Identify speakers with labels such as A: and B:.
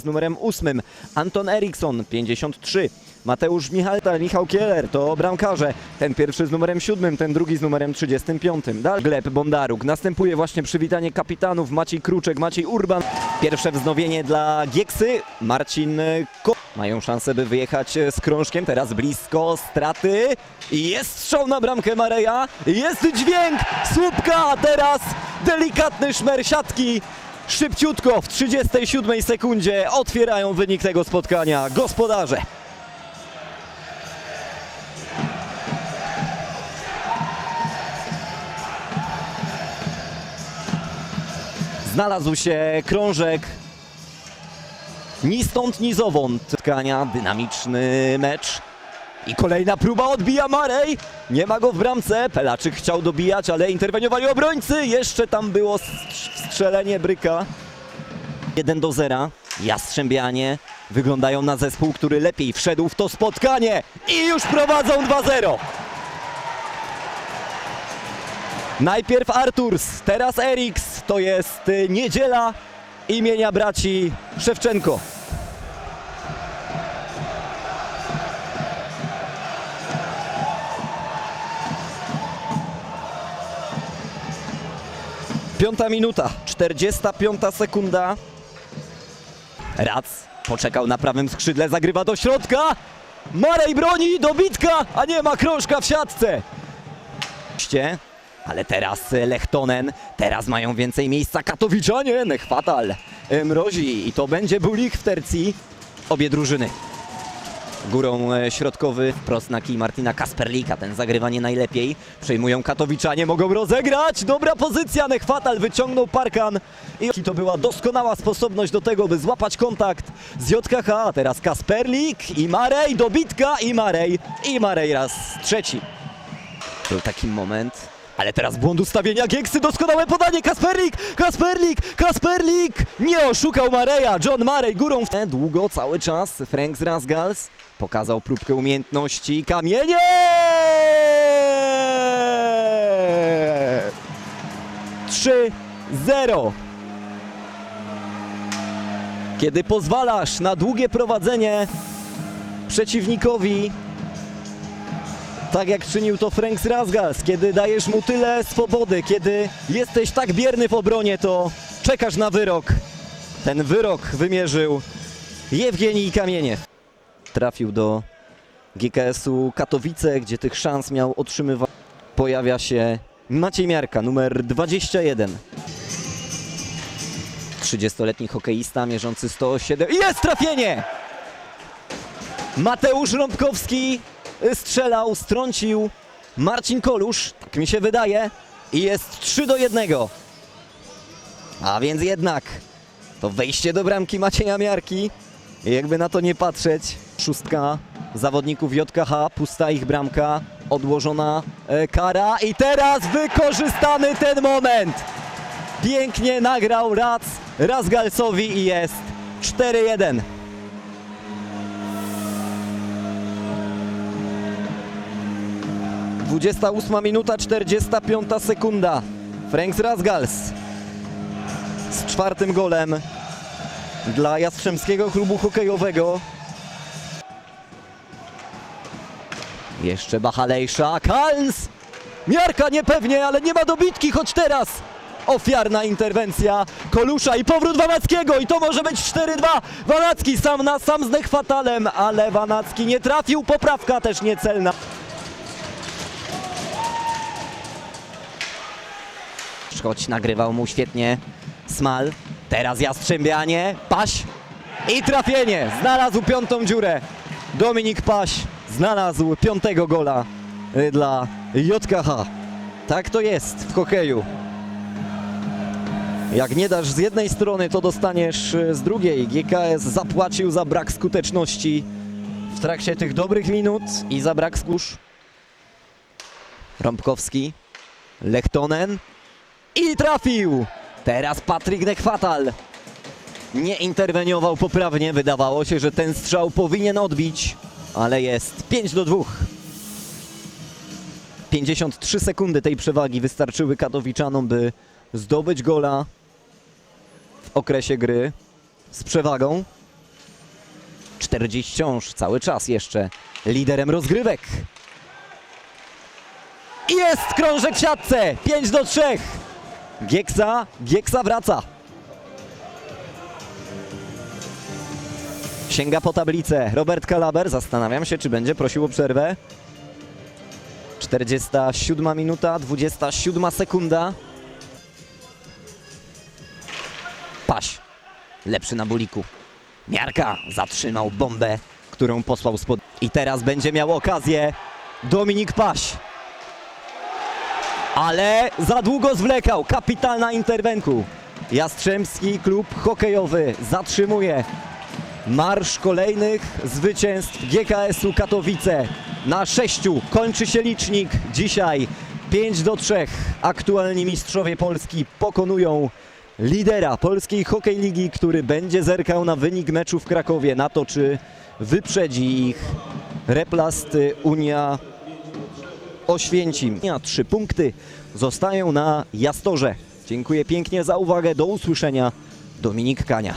A: z numerem 8. Anton Eriksson 53. Mateusz Michalta, Michał Kieler to bramkarze. Ten pierwszy z numerem 7, ten drugi z numerem 35. Dalej Gleb Bondaruk. Następuje właśnie przywitanie kapitanów Maciej Kruczek, Maciej Urban. Pierwsze wznowienie dla Gieksy. Marcin Ko. Mają szansę, by wyjechać z krążkiem. Teraz blisko straty. Jest strzał na bramkę Mareja. Jest dźwięk słupka, a teraz delikatny szmer siatki. Szybciutko w 37 sekundzie otwierają wynik tego spotkania gospodarze. Znalazł się krążek. Ni stąd, ni zowąd. Spotkania, dynamiczny mecz. I kolejna próba odbija Marej. Nie ma go w bramce. Pelaczyk chciał dobijać, ale interweniowali obrońcy. Jeszcze tam było strzelenie Bryka. 1 do 0. Jastrzębianie wyglądają na zespół, który lepiej wszedł w to spotkanie. I już prowadzą 2-0. Najpierw Arturs, teraz Eriks. To jest y, niedziela imienia braci Szewczenko. Piąta minuta, 45 sekunda. Rac poczekał na prawym skrzydle, zagrywa do środka. Marej broni, dobitka, a nie ma krążka w siatce. Ale teraz Lechtonen, teraz mają więcej miejsca Katowiczanie, Nechwatal mrozi i to będzie Bulik w tercji. Obie drużyny. Górą e, środkowy, wprost na kij Martina Kasperlika, ten zagrywa nie najlepiej. Przejmują Katowiczanie, mogą rozegrać, dobra pozycja, Nechwatal wyciągnął Parkan. I to była doskonała sposobność do tego, by złapać kontakt z JKH. Teraz Kasperlik i Marej, dobitka i Marej, i Marej raz trzeci. Był taki moment. Ale teraz błąd ustawienia Gieksy, doskonałe podanie, Kasperlik, Kasperlik, Kasperlik! Nie oszukał Mareja, John Marej górą w... Długo, cały czas, Frank Rasgals pokazał próbkę umiejętności, kamienie! Trzy, zero. Kiedy pozwalasz na długie prowadzenie przeciwnikowi, tak jak czynił to Frank Razgals, kiedy dajesz mu tyle swobody, kiedy jesteś tak bierny w obronie, to czekasz na wyrok. Ten wyrok wymierzył Jewgenij Kamieniew. Trafił do GKS-u Katowice, gdzie tych szans miał otrzymywać. Pojawia się Maciej Miarka, numer 21. 30-letni hokeista mierzący 107. I Jest trafienie! Mateusz Rąbkowski strzelał, strącił Marcin Kolusz, tak mi się wydaje, i jest 3 do 1. A więc jednak to wejście do bramki Macieja Miarki, jakby na to nie patrzeć, szóstka zawodników JKH, pusta ich bramka, odłożona e, kara i teraz wykorzystany ten moment. Pięknie nagrał Rac Razgalcowi i jest 4-1. Dwudziesta ósma minuta, 45 sekunda. Frank Razgals z czwartym golem dla Jastrzębskiego Klubu Hokejowego. Jeszcze Bachalejsza, Kalns! Miarka niepewnie, ale nie ma dobitki, choć teraz ofiarna interwencja Kolusza i powrót Wanackiego i to może być 4-2. Wanacki sam na sam z Nechwatalem, ale Wanacki nie trafił, poprawka też niecelna. Choć nagrywał mu świetnie Smal. Teraz Jastrzębianie, Paś i trafienie. Znalazł piątą dziurę. Dominik Paś znalazł piątego gola y, dla JKH. Tak to jest w hokeju. Jak nie dasz z jednej strony, to dostaniesz y, z drugiej. GKS zapłacił za brak skuteczności w trakcie tych dobrych minut i za brak skórz. Rąbkowski, Lechtonen i trafił! Teraz Patryk Nechwatal nie interweniował poprawnie. Wydawało się, że ten strzał powinien odbić, ale jest 5 do 2. 53 sekundy tej przewagi wystarczyły Katowiczanom, by zdobyć gola w okresie gry z przewagą. 40 wciąż cały czas jeszcze liderem rozgrywek. Jest krążek w siatce! 5 do 3. Gieksa, Gieksa wraca. Sięga po tablicę. Robert Kalaber. Zastanawiam się, czy będzie prosił o przerwę. 47 minuta, 27 sekunda. Paś. Lepszy na buliku. Miarka zatrzymał bombę, którą posłał spod... I teraz będzie miał okazję Dominik Paś. Ale za długo zwlekał. Kapitalna interwenku. Jastrzębski klub hokejowy zatrzymuje marsz kolejnych zwycięstw GKS-u Katowice. Na sześciu kończy się licznik. Dzisiaj 5 do 3. Aktualni mistrzowie Polski pokonują lidera polskiej hokej ligi, który będzie zerkał na wynik meczu w Krakowie, na to czy wyprzedzi ich Replasty Unia Oświęcim. A Trzy punkty zostają na Jastorze. Dziękuję pięknie za uwagę. Do usłyszenia. Dominik Kania.